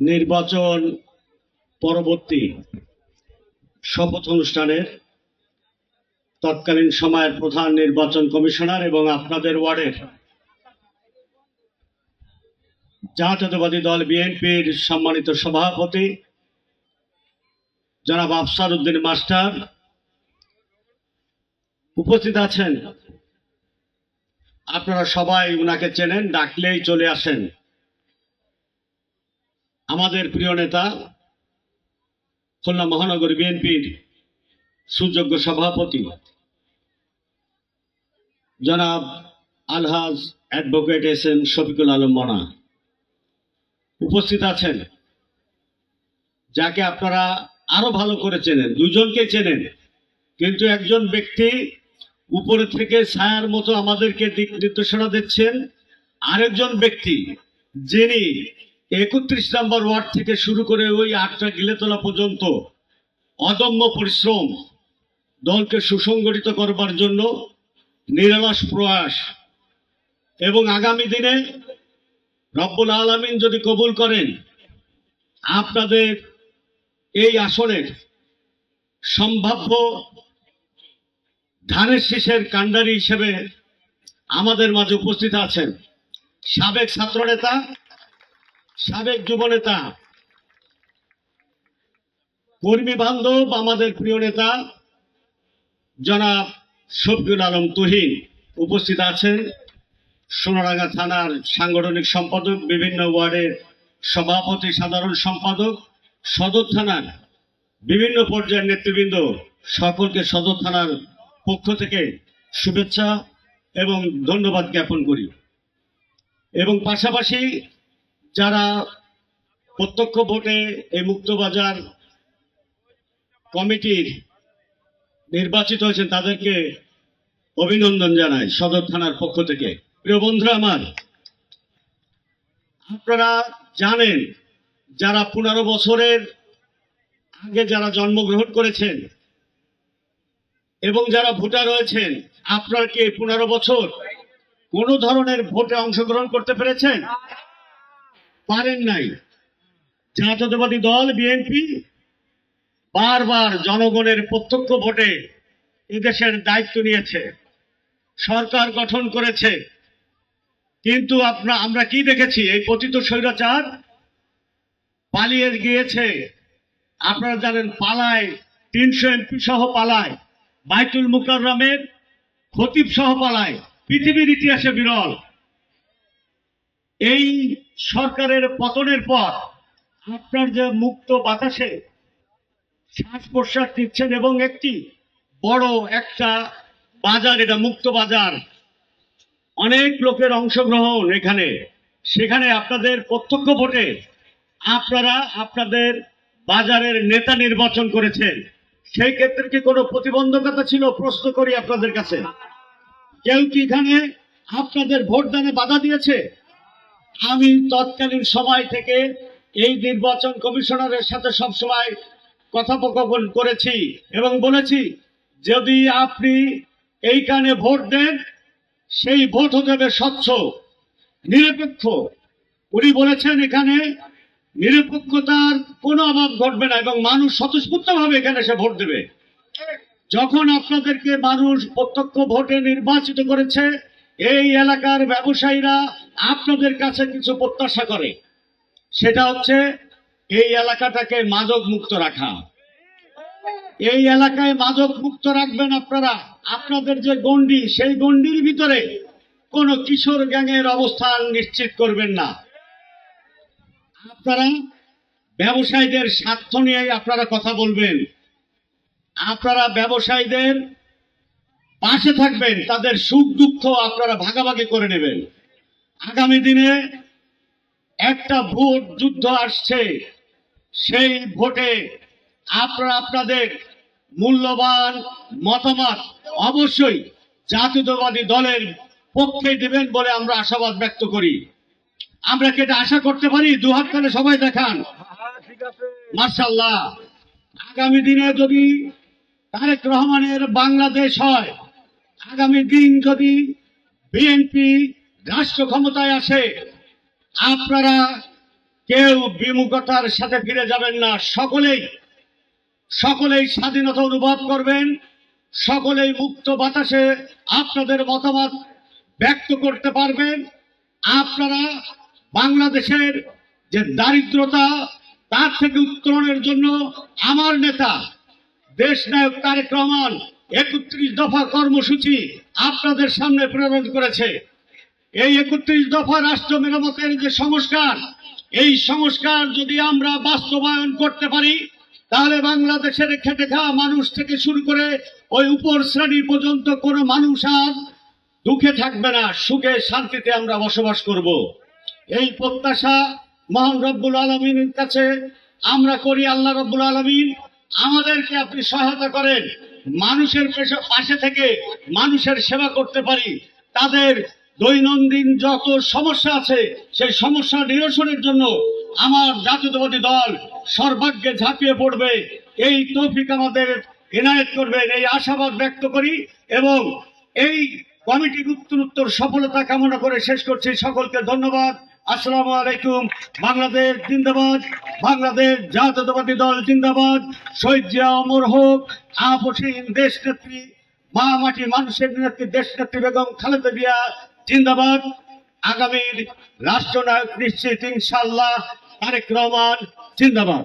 নির্বাচন পরবর্তী শপথ অনুষ্ঠানের তৎকালীন সময়ের প্রধান নির্বাচন কমিশনার এবং আপনাদের ওয়ার্ডের জাতীয়তাবাদী দল বিএনপির সম্মানিত সভাপতি, জনাব আফসার উদ্দিন মাস্টার, উপস্থিত আছেন। আপনারা সবাই উনাকে চেনেন, ডাকলেই চলে আসেন। আমাদের প্রিয় নেতা, খুলনা মহানগর বিএনপির সুযোগ্য সভাপতি, জনাব আলহাজ advocate S M Shafiqul Alam Mona উপস্থিত আছেন। যাকে আপনারা আরও ভালো করে চেনেন, দুজনকে চেনেন, কিন্তু একজন ব্যক্তি উপরে থেকে ছায়ার মতো আমাদেরকে দিক নির্দেশনা দিচ্ছেন, আরেকজন ব্যক্তি যিনি একত্রিশ নম্বর ওয়ার্ড থেকে শুরু করে ওই আটটা গিলেতলা পর্যন্ত অদম্য পরিশ্রম দলকে সুসংগঠিত করবার জন্য নিরলস প্রয়াস। এবং আগামী দিনে রব্বুল আলমিন যদি কবুল করেন, আপনাদের এই আসনের সম্ভাব্য ধানের শীষের কাণ্ডারি হিসেবে আমাদের মাঝে উপস্থিত আছেন সাবেক ছাত্রনেতা সাবেক যুবনেতা, কর্মী বান্ধব, আমাদের প্রিয় নেতা, জনাব শফিকুল আলম তুহিন উপস্থিত আছেন। সোনারাঙ্গা থানার সাংগঠনিক সম্পাদক, বিভিন্ন ওয়ার্ডের সভাপতি, সাধারণ সম্পাদক, সদর থানার বিভিন্ন পর্যায়ের নেতৃবৃন্দ, সকলকে সদর থানার পক্ষ থেকে শুভেচ্ছা এবং ধন্যবাদ জ্ঞাপন করি। এবং পাশাপাশি যারা প্রত্যক্ষ ভোটে এই মুক্তবাজার কমিটির নির্বাচিত হয়েছেন, তাদেরকে অভিনন্দন জানাই সদর থানার পক্ষ থেকে। প্রিয় বন্ধুরা আমার, আপনারা জানেন, যারা পনেরো বছরের আগে যারা জন্মগ্রহণ করেছেন এবং যারা ভোটার রয়েছেন আপনারা কি পনেরো বছর কোন ধরনের ভোটে অংশগ্রহণ করতে পেরেছেন? পারেন নাই। জাতীয়তাবাদী দল, বিএনপি, বারবার জনগণের প্রত্যক্ষ ভোটে এদেশের দায়িত্ব নিয়েছে। সরকার গঠন করেছে। কিন্তু আপনা, আমরা কি দেখেছি? এই পতিত স্বৈরাচার পালিয়ে গিয়েছে। আপনারা জানেন পালায়, তিনশো এমপি সহ পালায়, বাইতুল মুকাররমের খতিব সহ পালায়, পৃথিবীর ইতিহাসে বিরল। এই সরকারের পতনের পর আপনার যে মুক্ত বাতাসে শ্বাস প্রশ্বাস নিচ্ছেন এবং একটি বড় একটা বাজার, এটা মুক্ত বাজার। অনেক লোকের অংশগ্রহণ এখানে। সেখানে আপনাদের প্রত্যক্ষ ভোটে আপনারা আপনাদের বাজারের নেতা নির্বাচন করেছেন। সেই ক্ষেত্রে কি কোনো প্রতিবন্ধকতা ছিল? প্রশ্ন করি আপনাদের কাছে। কেউ কি এখানে আপনাদের ভোটদানে বাধা দিয়েছে? আমি তৎকালীন সময় থেকে এই নির্বাচন কমিশনারের সাথে সবসময় কথোপকথন করেছি এবং বলেছি, যদি আপনি এইখানে ভোট দেন, সেই ভোট হতে হবে স্বচ্ছ, নিরপেক্ষ। উনি বলেছেন এখানে নিরপেক্ষতার কোনো অভাব ঘটবে না এবং মানুষ স্বতঃস্ফূর্ত ভাবে এখানে এসে ভোট দেবে। যখন আপনাদেরকে মানুষ প্রত্যক্ষ ভোটে নির্বাচিত করেছে, এই এলাকার ব্যবসায়ীরা আপনাদের কাছে কিছু প্রত্যাশা করে, সেটা হচ্ছে এই এলাকাটাকে মাদক মুক্ত রাখা। এই এলাকায় মাদক মুক্ত রাখবেন আপনারা। আপনাদের যে গন্ডি সেই গন্ডির ভিতরে কোন কিশোর গ্যাংয়ের অবস্থান নিশ্চিত করবেন না। আপনারা ব্যবসায়ীদের স্বার্থ নিয়ে আপনারা কথা বলবেন। আপনারা ব্যবসায়ীদের পাশে থাকবেন, তাদের সুখ দুঃখ আপনারা ভাগাভাগি করে নেবেন। আগামী দিনে একটা ভোট যুদ্ধ আসছে। সেই ভোটে আপনারা আপনাদের মূল্যবান মতামত অবশ্যই জাতীয়তাবাদী দলের পক্ষে দেবেন বলে আমরা আশাবাদ ব্যক্ত করি। আমরা কি এটা আশা করতে পারি? দু হাত তালে সবাই দেখান। মার্শাল্লাহ আগামী দিনে যদি তারেক রহমানের বাংলাদেশ হয়, আগামী দিন যদি বিএনপি রাষ্ট্র ক্ষমতায় আসে আপনারা কেউ বিমুখতার সাথে ফিরে যাবেন না। সকলেই সকলেই স্বাধীনতা অনুভব করবেন। সকলেই মুক্ত বাতাসে আপনাদের মতামত ব্যক্ত করতে পারবেন। আপনারা বাংলাদেশের যে দারিদ্রতা, তার থেকে উত্তরণের জন্য আমার নেতা, দেশ নায়ক তারেক রহমান একত্রিশ দফা কর্মসূচি আপনাদের সামনে প্রেরণ করেছে। এই একত্রিশ দফা রাষ্ট্র মেরামতের যে সংস্কার, এই সংস্কার যদি আমরা বাস্তবায়ন করতে পারি, তাহলে বাংলাদেশের খেটে খাওয়া মানুষ থেকে শুরু করে ওই উপর শ্রেণি পর্যন্ত কোনো মানুষ আর দুঃখে থাকবে না, সুখে শান্তিতে আমরা বসবাস করব। এই প্রত্যাশা মহান রব্বুল আলমিনের কাছে আমরা করি, আল্লাহ রব্বুল আলমিন আমাদেরকে আপনি সহায়তা করেন। মানুষের পেশা- থেকে মানুষের সেবা করতে পারি। তাদের দৈনন্দিন যত সমস্যা আছে, সেই সমস্যা নিরসনের জন্য আমার জাতীয়তাবাদী দল সর্বাগ্যে ঝাঁপিয়ে পড়বে। এই তৌফিক আমাদের এনায়েত করবেন, এই আশাবাদ ব্যক্ত করি এবং এই কমিটির উত্তর সফলতা কামনা করে শেষ করছি। সকলকে ধন্যবাদ। আসসালামু আলাইকুম। বাংলাদেশ জিন্দাবাদ। বাংলাদেশ জাতীয়তাবাদী দল জিন্দাবাদ। শহীদ জিয়া অমর হোক আপসীন দেশ নেত্রী মা মাটি মানুষের নেত্রী দেশ নেত্রী বেগম খালেদা জিয়া জিন্দাবাদ। আগামীর রাষ্ট্রনায়ক নিশ্চিত ইনশাল্লাহ তারেক রহমান জিন্দাবাদ।